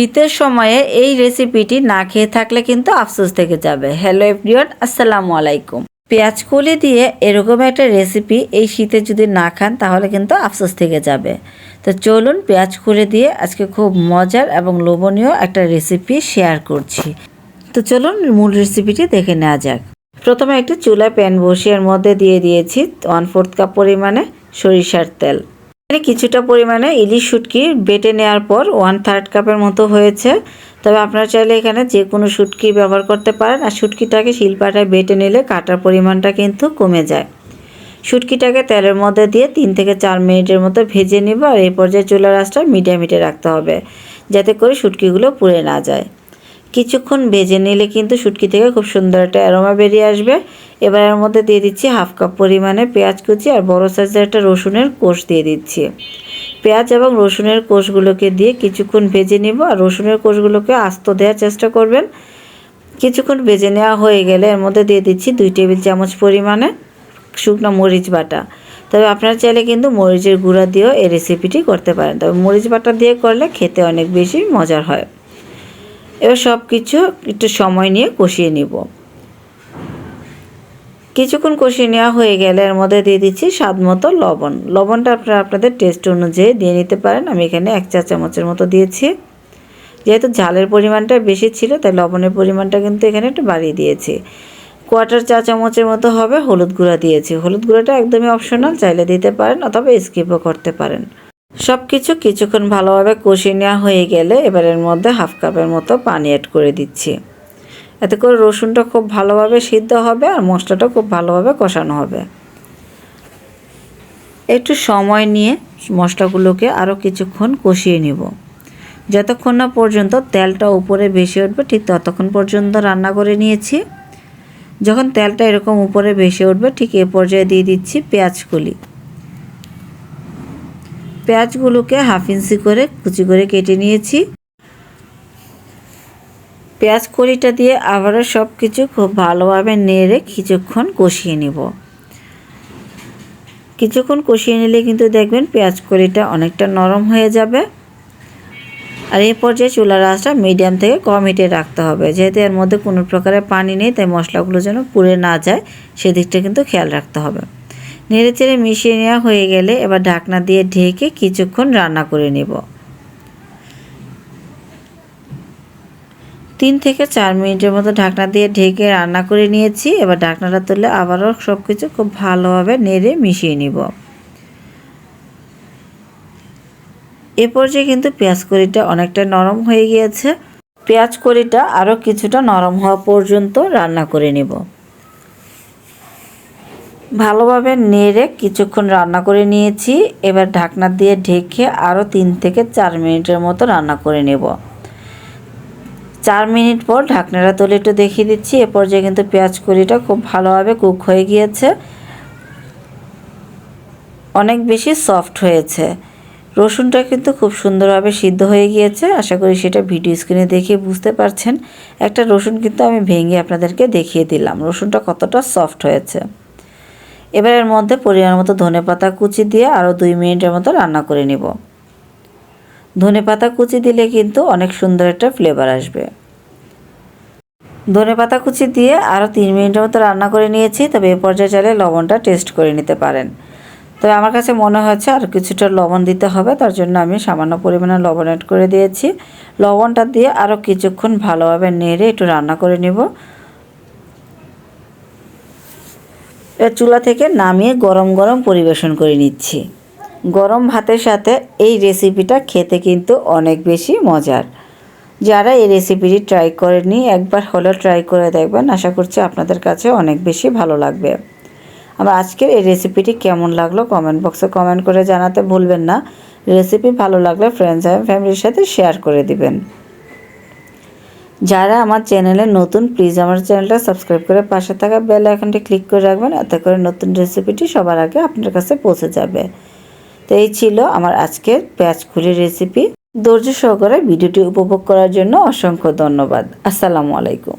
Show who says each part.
Speaker 1: শীতের সময়ে এই রেসিপিটি না খেয়ে থাকলে কিন্তু আফসোস থেকে যাবে। হ্যালো এভরিওয়ান আসসালামু আলাইকুম। পেঁয়াজ কলি দিয়ে এরকম একটা রেসিপি এই শীতে যদি না খান, তাহলে কিন্তু আফসোস থেকে যাবে। তো চলুন পেঁয়াজ কুলে দিয়ে আজকে খুব মজার এবং লোভনীয় একটা রেসিপি শেয়ার করছি। তো চলুন মূল রেসিপিটি দেখে নেওয়া যাক। প্রথমে একটি চুলায় প্যান বসিয়ে এর মধ্যে দিয়ে দিয়েছি ওয়ান ফোর্থ কাপ পরিমাণে সরিষার তেল। কিছুটা পরিমাণে ইলিশ শুটকি বেটে নেওয়ার পর ওয়ান থার্ড কাপের মতো হয়েছে। তবে আপনারা চাইলে এখানে যে কোনো শুটকি ব্যবহার করতে পারেন। আর শুটকিটাকে শিলপাটায় বেটে নিলে কাটার পরিমাণটা কিন্তু কমে যায়। শুটকিটাকে তেলের মধ্যে দিয়ে তিন থেকে চার মিনিটের মতো ভেজে নিব আর এই পর্যায়ে চুলার আঁচটা মিডিয়াম হিটে রাখতে হবে, যাতে করে শুটকিগুলো পুড়ে না যায়। কিছুক্ষণ ভেজে নিলে কিন্তু শুটকি থেকে খুব সুন্দর একটা অ্যারোমা বেরিয়ে আসবে। এবার এর মধ্যে দিয়ে দিচ্ছি হাফ কাপ পরিমাণে পেঁয়াজ কুচি আর বড় সাইজের একটা রসুনের কোষ দিয়ে দিচ্ছি। পেঁয়াজ এবং রসুনের কোষগুলোকে দিয়ে কিছুক্ষণ ভেজে নিব আর রসুনের কোষগুলোকে আস্ত দেওয়ার চেষ্টা করবেন। কিছুক্ষণ ভেজে নেওয়া হয়ে গেলে এর মধ্যে দিয়ে দিচ্ছি দুই টেবিল চামচ পরিমাণে শুকনো মরিচ বাটা। তবে আপনারা চাইলে কিন্তু মরিচের গুঁড়া দিয়েও এই রেসিপিটি করতে পারেন। তবে মরিচ বাটা দিয়ে করলে খেতে অনেক বেশি মজার হয়। এবার সব কিছু একটু সময় নিয়ে কষিয়ে নিব। কিছুক্ষণ কষিয়ে নেওয়া হয়ে গেলে এর মধ্যে দিয়ে দিচ্ছি স্বাদ মতো লবণ। লবণটা আপনারা আপনাদের টেস্ট অনুযায়ী দিয়ে নিতে পারেন। আমি এখানে এক চা চামচের মতো দিয়েছি। যেহেতু ঝালের পরিমাণটা বেশি ছিল, তাই লবণের পরিমাণটা কিন্তু এখানে একটু বাড়িয়ে দিয়েছি। কোয়ার্টার চা চামচের মতো হবে হলুদ গুঁড়া দিয়েছি। হলুদ গুঁড়াটা একদমই অপশনাল চাইলে দিতে পারেন অথবা স্কিপও করতে পারেন। সব কিছু কিছুক্ষণ ভালোভাবে কষিয়ে নেওয়া হয়ে গেলে এবার এর মধ্যে হাফ কাপের মতো পানি অ্যাড করে দিচ্ছি। এতে করে রসুনটা খুব ভালোভাবে সিদ্ধ হবে আর মশলাটা খুব ভালোভাবে কষানো হবে। একটু সময় নিয়ে মশলাগুলোকে আরও কিছুক্ষণ কষিয়ে নিব। যতক্ষণ না পর্যন্ত তেলটা উপরে ভেসে উঠবে, ঠিক ততক্ষণ পর্যন্ত রান্না করে নিয়েছি। যখন তেলটা এরকম উপরে ভেসে উঠবে, ঠিক এ পর্যায়ে দিয়ে দিচ্ছি পেঁয়াজ কলি পেঁয়াজগুলোকে হাফ ইঞ্চি করে কুচি করে কেটে নিয়েছি। পেঁয়াজ কলিটা দিয়ে আবারও সব কিছু খুব ভালোভাবে নেড়ে কিছুক্ষণ কষিয়ে নিব। কিছুক্ষণ কষিয়ে নিলে কিন্তু দেখবেন পেঁয়াজ কড়িটা অনেকটা নরম হয়ে যাবে। আর এই পর্যায়ে চুলার আঁচটা মিডিয়াম থেকে কম হিটে রাখতে হবে। যেহেতু এর মধ্যে কোনো প্রকারের পানি নেই, তাই মশলাগুলো যেন পুড়ে না যায়, সেদিকটা কিন্তু খেয়াল রাখতে হবে। নেড়ে চেড়ে মিশিয়ে নেওয়া হয়ে গেলে এবার ঢাকনা দিয়ে ঢেকে কিছুক্ষণ রান্না করে নেব। তিন থেকে চার মিনিটের মতো ঢাকনা দিয়ে ঢেকে রান্না করে নিয়েছি। এবার ঢাকনাটা তুলে আবারও সব কিছু খুব ভালোভাবে নেড়ে মিশিয়ে নিব। এ পর্যায়ে কিন্তু পেঁয়াজ কড়িটা অনেকটা নরম হয়ে গিয়েছে। পেঁয়াজ কড়িটা আরও কিছুটা নরম হওয়া পর্যন্ত রান্না করে নেব। ভালোভাবে নেড়ে কিছুক্ষণ রান্না করে নিয়েছি। এবার ঢাকনা দিয়ে ঢেকে আরও তিন থেকে চার মিনিটের মতো রান্না করে নেব। চার মিনিট পর ঢাকনাটা তুলে একটু দেখিয়ে দিচ্ছি। এ পর্যায়ে কিন্তু পেঁয়াজ কড়িটা খুব ভালোভাবে কুক হয়ে গিয়েছে। অনেক বেশি সফট হয়েছে। রসুনটা কিন্তু খুব সুন্দরভাবে সিদ্ধ হয়ে গিয়েছে। আশা করি সেটা ভিডিও স্ক্রিনে দেখে বুঝতে পারছেন। একটা রসুন কিন্তু আমি ভেঙে আপনাদেরকে দেখিয়ে দিলাম। রসুনটা কতটা সফট হয়েছে। এবার এর মধ্যে পরিমাণ মতো ধনে পাতা কুচি দিয়ে আরও দুই মিনিটের মতো রান্না করে নিব। ধনে পাতা কুচি দিলে কিন্তু অনেক সুন্দর একটা ফ্লেভার আসবে। ধনে পাতা কুচি দিয়ে আরও তিন মিনিটের মতো রান্না করে নিয়েছি, তবে এ পর্যায়ে চাইলে লবণটা টেস্ট করে নিতে পারেন। তবে আমার কাছে মনে হচ্ছে আর কিছুটা লবণ দিতে হবে, তার জন্য আমি সামান্য পরিমাণে লবণ অ্যাড করে দিয়েছি। লবণটা দিয়ে আরও কিছুক্ষণ ভালোভাবে নেড়ে একটু রান্না করে নেব। চুলা থেকে নামিয়ে গরম গরম পরিবেশন করে নিচ্ছি। গরম ভাতের সাথে এই রেসিপিটা খেতে কিন্তু অনেক বেশি মজার। যারা এই রেসিপিটি ট্রাই করেনি একবার হলেও ট্রাই করে দেখবেন। আশা করছি আপনাদের কাছে অনেক বেশি ভালো লাগবে। আমার আজকের এই রেসিপিটি কেমন লাগল কমেন্ট বক্সে কমেন্ট করে জানাতে ভুলবেন না। রেসিপি ভালো লাগলে ফ্রেন্ডস অ্যান্ড ফ্যামিলির সাথে শেয়ার করে দিবেন। যারা আমার চ্যানেলে নতুন প্লিজ আমার চ্যানেলটা সাবস্ক্রাইব করে পাশে থাকা বেল আইকনটি ক্লিক করে রাখবেন, এতে করে নতুন রেসিপিটি সবার আগে আপনার কাছে পৌঁছে যাবে। তো এই ছিল আমার আজকের পেঁয়াজ খুলির রেসিপি ধৈর্য সহকারে ভিডিওটি উপভোগ করার জন্য অসংখ্য ধন্যবাদ। আসসালামু আলাইকুম।